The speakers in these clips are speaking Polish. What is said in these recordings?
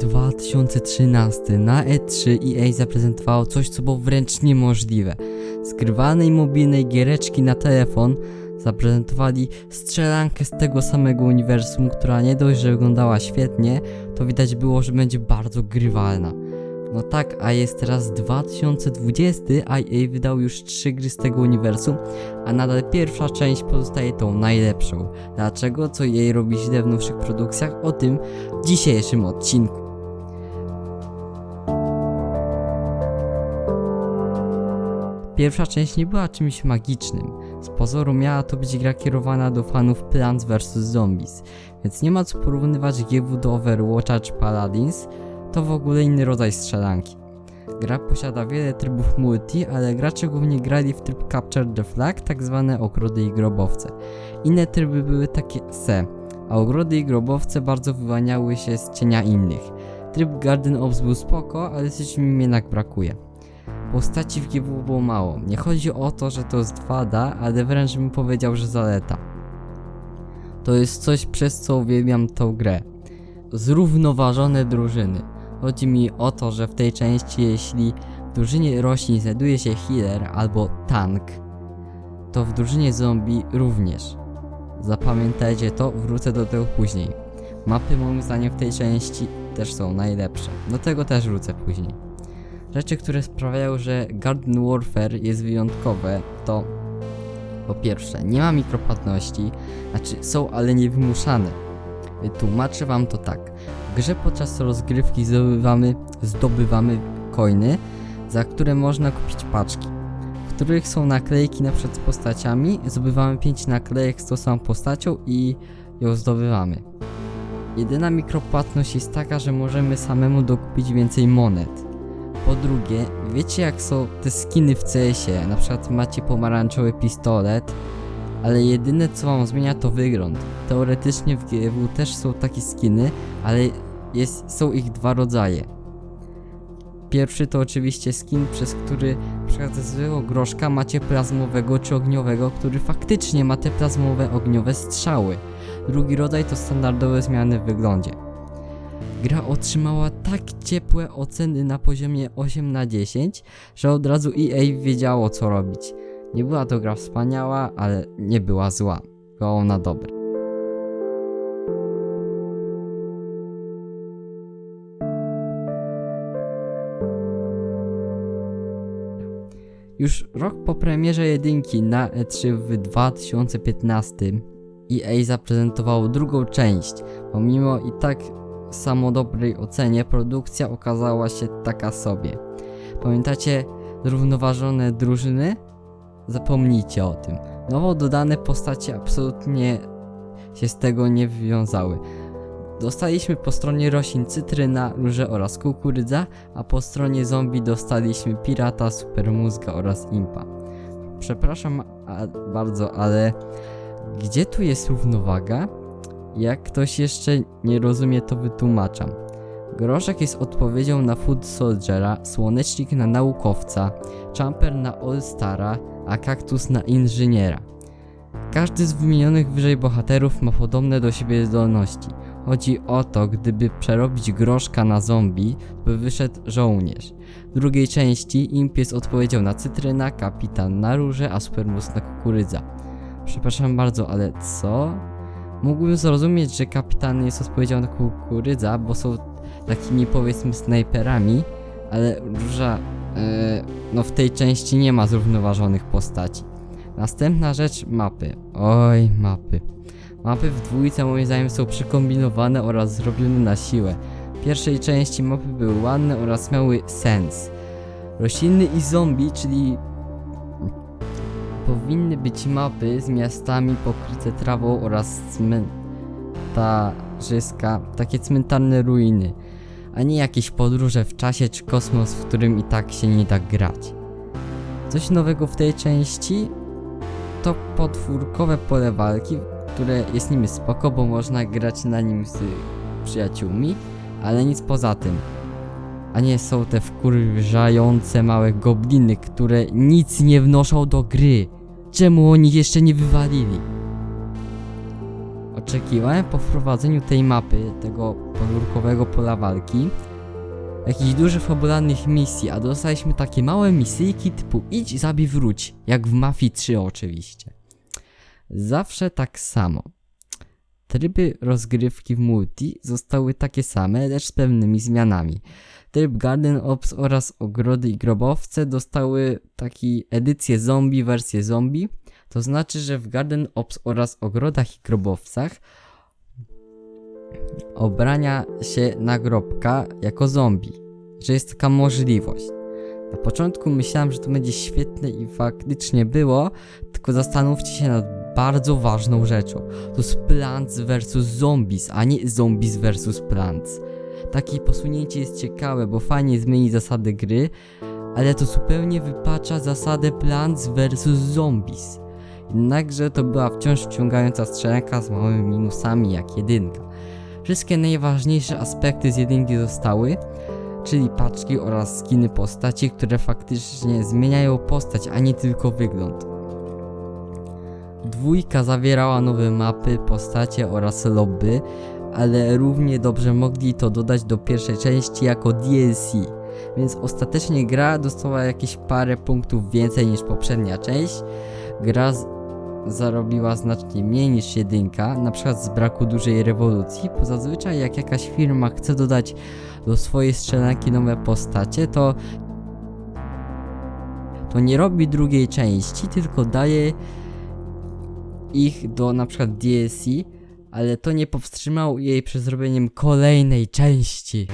2013 na E3 EA zaprezentowało coś, co było wręcz niemożliwe. Z grywanej mobilnej giereczki na telefon zaprezentowali strzelankę z tego samego uniwersum, która nie dość, że wyglądała świetnie, to widać było, że będzie bardzo grywalna. No tak, a jest teraz 2020, a EA wydał już trzy gry z tego uniwersum, a nadal pierwsza część pozostaje tą najlepszą. Dlaczego? Co jej robi źle w nowszych produkcjach? O tym w dzisiejszym odcinku. Pierwsza część nie była czymś magicznym. Z pozoru miała to być gra kierowana do fanów Plants vs Zombies, więc nie ma co porównywać GW do Overwatcha czy Paladins, to w ogóle inny rodzaj strzelanki. Gra posiada wiele trybów multi, ale gracze głównie grali w tryb Capture the Flag, tak zwane ogrody i grobowce. Inne tryby były takie se, a ogrody i grobowce bardzo wyłaniały się z cienia innych. Tryb Garden Ops był spoko, ale coś mi jednak brakuje. Postaci w GW było mało. Nie chodzi o to, że to jest 2D, ale wręcz bym powiedział, że zaleta. To jest coś, przez co uwielbiam tą grę. Zrównoważone drużyny. Chodzi mi o to, że w tej części, jeśli w drużynie roślin znajduje się healer albo tank, to w drużynie zombie również. Zapamiętajcie to, wrócę do tego później. Mapy moim zdaniem w tej części też są najlepsze. Do tego też wrócę później. Rzeczy, które sprawiają, że Garden Warfare jest wyjątkowe, to po pierwsze, nie ma mikropłatności, znaczy są, ale niewymuszane. Tłumaczę wam to tak. W grze podczas rozgrywki zdobywamy, zdobywamy coiny, za które można kupić paczki, w których są naklejki na z postaciami. Zdobywamy 5 naklejek z tą samą postacią i ją zdobywamy. Jedyna mikropłatność jest taka, że możemy samemu dokupić więcej monet. Po drugie, wiecie jak są te skiny w CS-ie, na przykład macie pomarańczowy pistolet, ale jedyne co wam zmienia to wygląd. Teoretycznie w GW też są takie skiny, ale jest, są ich dwa rodzaje. Pierwszy to oczywiście skin, przez który przykład ze zwykłego groszka macie plazmowego czy ogniowego, który faktycznie ma te plazmowe ogniowe strzały. Drugi rodzaj to standardowe zmiany w wyglądzie. Gra otrzymała tak ciepłe oceny na poziomie 8 na 10, że od razu EA wiedziało co robić. Nie była to gra wspaniała, ale nie była zła. Była ona dobra. Już rok po premierze jedynki na E3 w 2015 EA zaprezentowało drugą część. Pomimo i tak samo dobrej ocenie, produkcja okazała się taka sobie. Pamiętacie zrównoważone drużyny? Zapomnijcie o tym. Nowo dodane postacie absolutnie się z tego nie wywiązały. Dostaliśmy po stronie roślin cytryna, róże oraz kukurydza, a po stronie zombie dostaliśmy pirata, supermózga oraz impa. Przepraszam bardzo, ale gdzie tu jest równowaga? Jak ktoś jeszcze nie rozumie, to wytłumaczam. Groszek jest odpowiedzią na Food Soldiera, Słonecznik na naukowca, Jumper na All-Stara, a Kaktus na inżyniera. Każdy z wymienionych wyżej bohaterów ma podobne do siebie zdolności. Chodzi o to, gdyby przerobić groszka na zombie, by wyszedł żołnierz. W drugiej części Imp jest odpowiedzią na cytryna, kapitan na róże, a Supermus na kukurydza. Przepraszam bardzo, ale co? Mógłbym zrozumieć, że kapitan jest odpowiedzialny na kukurydza, bo są takimi powiedzmy snajperami, ale róża, e, no w tej części nie ma zrównoważonych postaci. Następna rzecz, mapy. Oj, mapy. Mapy w dwójce moim zdaniem są przekombinowane oraz zrobione na siłę. W pierwszej części mapy były ładne oraz miały sens. Rośliny i zombie, czyli powinny być mapy z miastami pokryte trawą oraz cmentarzyska, takie cmentarne ruiny, a nie jakieś podróże w czasie czy kosmos, w którym i tak się nie da grać. Coś nowego w tej części to podwórkowe pole walki, które jest nimi spoko, bo można grać na nim z przyjaciółmi, ale nic poza tym. A nie są te wkurwiające małe gobliny, które nic nie wnoszą do gry. Czemu oni jeszcze nie wywalili? Oczekiwałem po wprowadzeniu tej mapy, tego podwórkowego pola walki, jakichś dużych fabularnych misji, a dostaliśmy takie małe misyjki typu idź, zabij, wróć, jak w Mafii 3 oczywiście. Zawsze tak samo. Tryby rozgrywki w multi zostały takie same, lecz z pewnymi zmianami. Tryb Garden Ops oraz Ogrody i Grobowce dostały taki edycję zombie, wersję zombie. To znaczy, że w Garden Ops oraz Ogrodach i Grobowcach obrania się nagrobka jako zombie. Że jest taka możliwość. Na początku myślałem, że to będzie świetne i faktycznie było, tylko zastanówcie się nad bardzo ważną rzeczą. To jest Plants vs Zombies, a nie Zombies vs Plants. Takie posunięcie jest ciekawe, bo fajnie zmieni zasady gry, ale to zupełnie wypacza zasadę Plants vs Zombies. Jednakże to była wciąż wciągająca strzelanka z małymi minusami jak jedynka. Wszystkie najważniejsze aspekty z jedynki zostały, czyli paczki oraz skiny postaci, które faktycznie zmieniają postać, a nie tylko wygląd. Dwójka zawierała nowe mapy, postacie oraz lobby, ale równie dobrze mogli to dodać do pierwszej części jako DLC, więc ostatecznie gra dostała jakieś parę punktów więcej niż poprzednia część. Gra zarobiła znacznie mniej niż jedynka, na przykład z braku dużej rewolucji, bo zazwyczaj jak jakaś firma chce dodać do swojej strzelanki nowe postacie, to to nie robi drugiej części, tylko daje ich do na przykład DLC, ale to nie powstrzymał jej przed zrobieniem kolejnej części.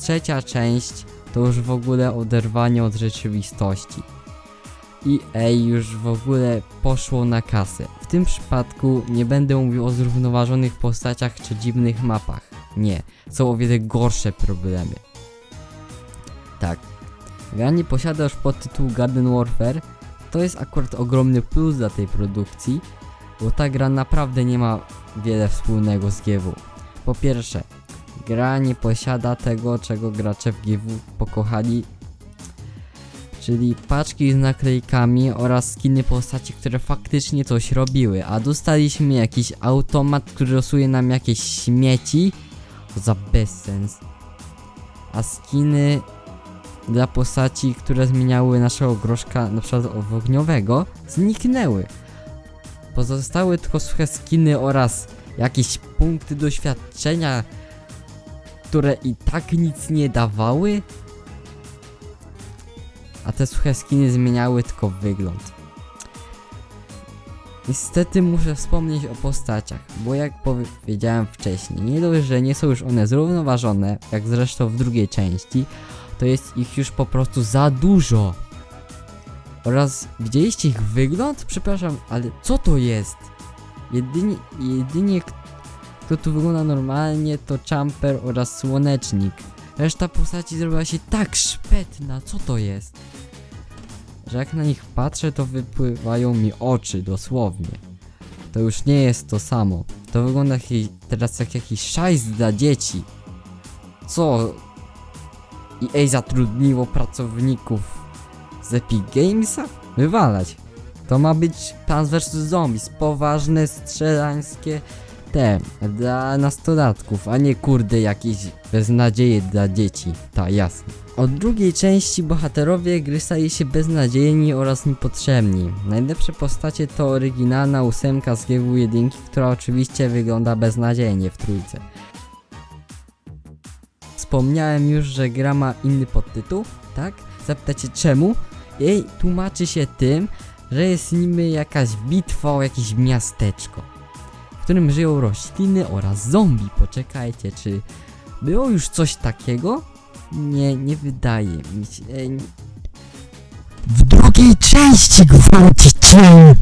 Trzecia część to już w ogóle oderwanie od rzeczywistości. EA już w ogóle poszło na kasę. W tym przypadku nie będę mówił o zrównoważonych postaciach czy dziwnych mapach. Nie, są o wiele gorsze problemy. Tak. Gra nie posiada już podtytułu Garden Warfare. To jest akurat ogromny plus dla tej produkcji, bo ta gra naprawdę nie ma wiele wspólnego z GW. Po pierwsze, gra nie posiada tego, czego gracze w GW pokochali, czyli paczki z naklejkami oraz skiny postaci, które faktycznie coś robiły, a dostaliśmy jakiś automat, który losuje nam jakieś śmieci, to za bezsens. A skiny dla postaci, które zmieniały naszego groszka, na przykład ogniowego, zniknęły. Pozostały tylko suche skiny oraz jakieś punkty doświadczenia, które i tak nic nie dawały. A te suche skiny zmieniały tylko wygląd. Niestety muszę wspomnieć o postaciach, bo jak powiedziałem wcześniej, nie dość, że nie są już one zrównoważone, jak zresztą w drugiej części, to jest ich już po prostu za dużo. Oraz widzieliście ich wygląd? Przepraszam, ale co to jest? Jedynie, jedynie kto tu wygląda normalnie to Jumper oraz Słonecznik. Reszta postaci zrobiła się tak szpetna, co to jest? Że jak na nich patrzę, to wypływają mi oczy, dosłownie. To już nie jest to samo. To wygląda jak, teraz jak jakiś szajs dla dzieci. Co? EA zatrudniło pracowników z Epic Gamesa? Wywalać. To ma być Plants vs Zombies, poważne strzelańskie te, dla nastolatków, a nie kurde jakieś beznadzieje dla dzieci, ta jasne. Od drugiej części bohaterowie gry staje się beznadziejni oraz niepotrzebni. Najlepsze postacie to oryginalna ósemka z GW1, która oczywiście wygląda beznadziejnie w trójce. Wspomniałem już, że gra ma inny podtytuł, tak? Zapytacie czemu? Jej tłumaczy się tym, że jest niby jakaś bitwa o jakieś miasteczko, którym żyją rośliny oraz zombie. Poczekajcie, czy było już coś takiego? Nie, nie wydaje mi się. e, W drugiej części gwałcicie!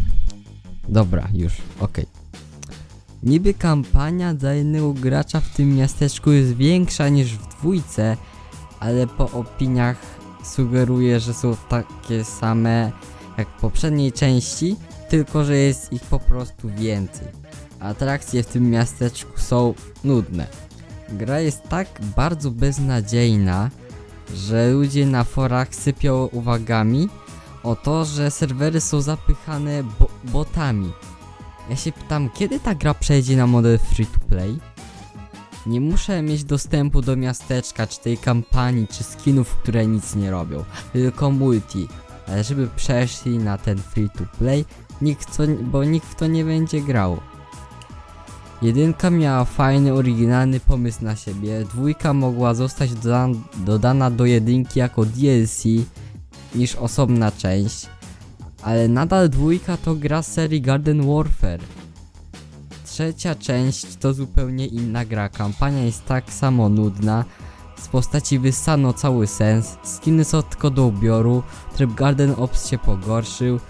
Dobra, już, okej. Niby kampania dla jednego gracza w tym miasteczku jest większa niż w dwójce, ale po opiniach sugeruje, że są takie same jak w poprzedniej części, tylko że jest ich po prostu więcej. Atrakcje w tym miasteczku są nudne. Gra jest tak bardzo beznadziejna, że ludzie na forach sypią uwagami o to, że serwery są zapychane bo botami. Ja się pytam, kiedy ta gra przejdzie na model free to play? Nie muszę mieć dostępu do miasteczka, czy tej kampanii, czy skinów, które nic nie robią, tylko multi. Ale żeby przeszli na ten free to play, nikt to, bo nikt w to nie będzie grał. Jedynka miała fajny, oryginalny pomysł na siebie, dwójka mogła zostać doda dodana do jedynki jako DLC niż osobna część, ale nadal dwójka to gra serii Garden Warfare. Trzecia część to zupełnie inna gra, kampania jest tak samo nudna, z postaci wyssano cały sens, skiny są tylko do ubioru, tryb Garden Ops się pogorszył.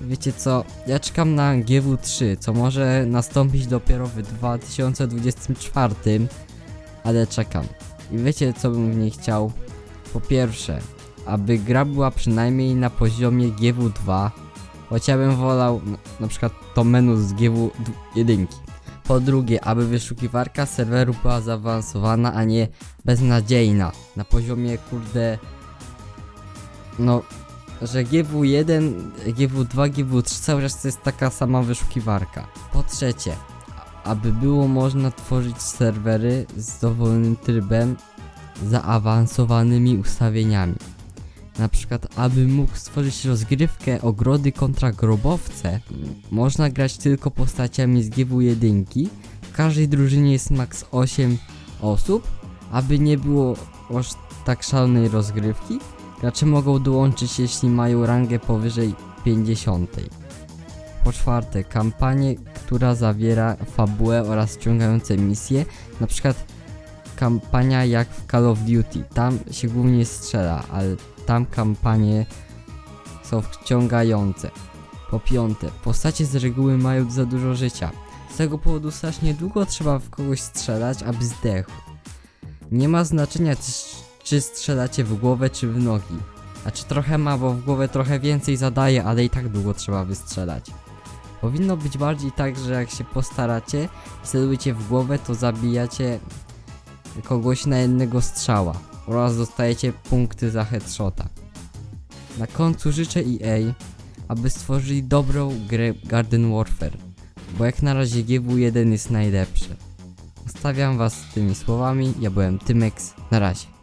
Wiecie co, ja czekam na GW3, co może nastąpić dopiero w 2024, ale czekam. I wiecie co bym w niej chciał? Po pierwsze, aby gra była przynajmniej na poziomie GW2, choć ja bym wolał na, na przykład to menu z GW1. Po drugie, aby wyszukiwarka serweru była zaawansowana, a nie beznadziejna. Na poziomie kurde. No, że GW1, GW2, GW3 cały czas to jest taka sama wyszukiwarka. Po trzecie, aby było można tworzyć serwery z dowolnym trybem, zaawansowanymi ustawieniami. Na przykład, aby mógł stworzyć rozgrywkę ogrody kontra grobowce, można grać tylko postaciami z GW1. W każdej drużynie jest maks 8 osób, aby nie było aż tak szalonej rozgrywki. Gracze mogą dołączyć, jeśli mają rangę powyżej 50. Po czwarte, kampanię, która zawiera fabułę oraz ściągające misje, na przykład kampania jak w Call of Duty. Tam się głównie strzela, ale tam kampanie są wciągające. Po piąte, postacie z reguły mają za dużo życia. Z tego powodu strasznie długo trzeba w kogoś strzelać, aby zdechł. Nie ma znaczenia, czy, czy strzelacie w głowę, czy w nogi. A czy trochę ma, bo w głowę trochę więcej zadaje, ale i tak długo trzeba wystrzelać. Powinno być bardziej tak, że jak się postaracie, celujecie w głowę, to zabijacie kogoś na jednego strzała oraz dostajecie punkty za headshota. Na końcu życzę EA, aby stworzyli dobrą grę Garden Warfare, bo jak na razie GW1 jest najlepsze. Zostawiam was z tymi słowami, ja byłem Tymex, na razie.